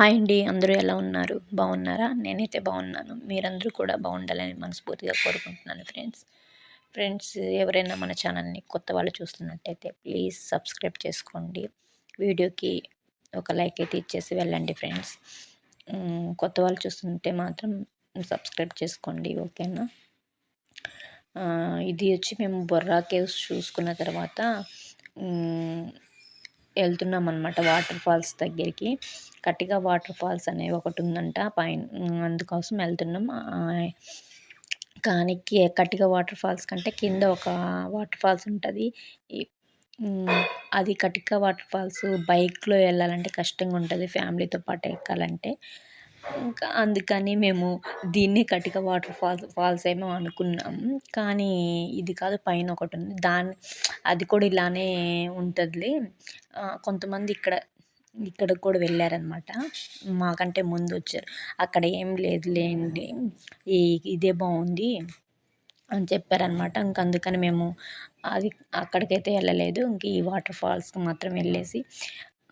Hi అండి అందరూ ఎలా ఉన్నారు? బాగున్నారా? నేనైతే బాగున్నాను. మీరందరూ కూడా బాగుండాలని మనస్ఫూర్తిగా కోరుకుంటున్నాను ఫ్రెండ్స్. ఫ్రెండ్స్ ఎవరైనా మన ఛానల్ని కొత్త వాళ్ళు చూస్తున్నట్టయితే ప్లీజ్ సబ్స్క్రైబ్ చేసుకోండి. వీడియోకి ఒక లైక్ అయితే ఇచ్చేసి వెళ్ళండి ఫ్రెండ్స్. కొత్త వాళ్ళు చూస్తుంటే మాత్రం సబ్స్క్రైబ్ చేసుకోండి ఓకేనా? ఇది వచ్చి మేము బొర్రా కేవ్స్ చూసుకున్న తర్వాత వెళ్తున్నాం అనమాట వాటర్ ఫాల్స్ దగ్గరికి. కట్టిగా వాటర్ ఫాల్స్ అనేవి ఒకటి ఉందంట పైన. అందుకోసం వెళ్తున్నాం. కానీ కట్టిగా వాటర్ ఫాల్స్ కంటే కింద ఒక వాటర్ ఫాల్స్ ఉంటుంది. అది కటిక వాటర్ ఫాల్స్ బైక్లో వెళ్ళాలంటే కష్టంగా ఉంటుంది ఫ్యామిలీతో పాటు ఎక్కాలంటే. ఇంకా అందుకని మేము దీన్ని కటిక వాటర్ ఫాల్స్ ఫాల్స్ ఏమో అనుకున్నాం. కానీ ఇది కాదు పైన ఒకటి ఉంది. దాని అది కూడా ఇలానే ఉంటుందిలే. కొంతమంది ఇక్కడ ఇక్కడికి కూడా వెళ్ళారనమాట మాకంటే ముందు వచ్చారు. అక్కడ ఏం లేదులేండి ఈ ఇదే బాగుంది అని చెప్పారనమాట ఇంక అందుకని మేము అది అక్కడికైతే వెళ్ళలేదు. ఇంక ఈ వాటర్ ఫాల్స్కి మాత్రం వెళ్ళేసి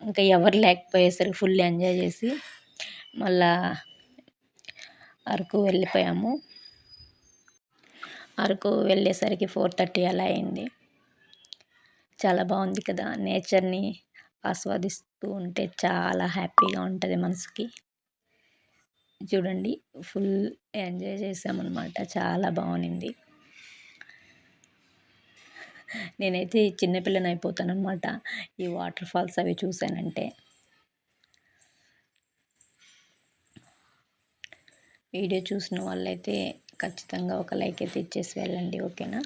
ఇంకా ఎవరు లేకపోయేసరికి ఫుల్ ఎంజాయ్ చేసి మళ్ళా అరకు వెళ్ళిపోయాము. అరకు వెళ్ళేసరికి ఫోర్ థర్టీ అలా అయింది. చాలా బాగుంది కదా. నేచర్ని ఆస్వాదిస్తూ ఉంటే చాలా హ్యాపీగా ఉంటుంది మనసుకి. చూడండి ఫుల్ ఎంజాయ్ చేసామన్నమాట. చాలా బాగుంది నేనైతే చిన్నపిల్లని అయిపోతాను అనమాట ఈ వాటర్ ఫాల్స్ అవి చూశానంటే. వీడియో చూసిన వాళ్ళైతే ఖచ్చితంగా ఒక లైక్ అయితే ఇచ్చేసి వెళ్ళండి ఓకేనా?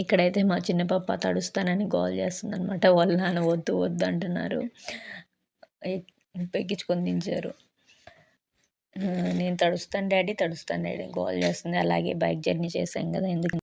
ఇక్కడైతే మా చిన్న పాప తడుస్తానని గోల్ చేస్తుంది అనమాట వాళ్ళ నాన్న వద్దు వద్దు అంటున్నారు. పెక్కించుకొని దించారు. నేను తడుస్తాను డాడీ తడుస్తాను డాడీ గోల్ చేస్తుంది. అలాగే బైక్ జర్నీ చేసాం కదా ఎందుకు